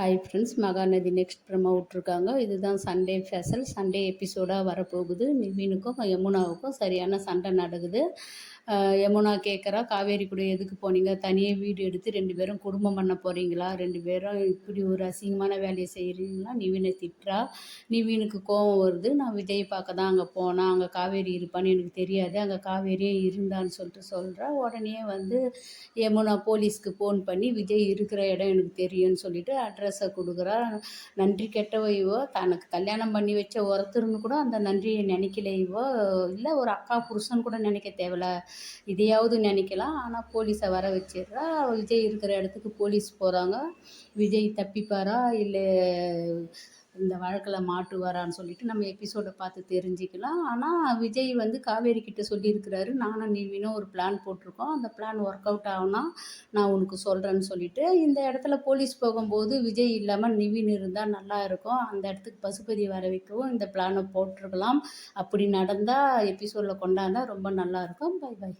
Hi friends Mahanadi next promo விட்ருக்காங்க இதுதான் Sunday ஃபெசல் Sunday எபிசோடாக வரப்போகுது. நிவீனுக்கும் யமுனாவுக்கும் சரியான சண்டை நடக்குது. யமுனா கேட்குறா காவேரி கூட எதுக்கு போனீங்க? தனியாக வீடு எடுத்து ரெண்டு பேரும் குடும்பம் பண்ண போகிறீங்களா ரெண்டு பேரும் இப்படி ஒரு அசிங்கமான வேலையை செய்கிறீங்களா நிவினை திட்டுறா. நிவினுக்கு கோபம் வருது. நான் விஜய் பார்க்க தான் அங்கே போனேன் அங்கே காவேரி இருப்பான்னு எனக்கு தெரியாது. அங்கே காவேரியே இருந்தான்னு சொல்லிட்டு சொல்கிறா உடனே வந்து யமுனா போலீஸ்க்கு ஃபோன் பண்ணி விஜய் இருக்கிற இடம் எனக்கு தெரியும்னு சொல்லிட்டு அட்ரஸை கொடுக்குறா. நன்றி கெட்டவ தனக்கு கல்யாணம் பண்ணி வச்ச ஒருத்தருன்னு கூட அந்த நன்றியை நினைக்கலையோ இல்லை ஒரு அக்கா புருஷன் கூட நினைக்க தேவையில்ல. இதையாவது நினைக்கலாம். ஆனால் போலீஸை வர வச்சிடுறா. விஜய் இருக்கிற இடத்துக்கு போலீஸ் போகிறாங்க விஜய் தப்பிப்பாரா? இல்லை இந்த வழக்கில் மாட்டுவாரான்னு சொல்லிட்டு நம்ம எபிசோடை பார்த்து தெரிஞ்சுக்கலாம். ஆனால் விஜய் வந்து காவேரி கிட்ட சொல்லியிருக்கிறாரு நானும் நீவினும் ஒரு பிளான் போட்டிருக்கோம். அந்த பிளான் ஒர்க் அவுட் ஆகுனா நான் உனக்கு சொல்கிறேன்னு சொல்லிட்டு இந்த இடத்துல போலீஸ் போகும்போது விஜய் இல்லாமல் நிவின் இருந்தால் நல்லா இருக்கும். அந்த இடத்துக்கு பசுபதி வர வைக்கவும் இந்த பிளானை போட்டிருக்கலாம். அப்படி நடந்தால் எபிசோடில் கொண்டாந்தால் ரொம்ப நல்லாயிருக்கும் பை பை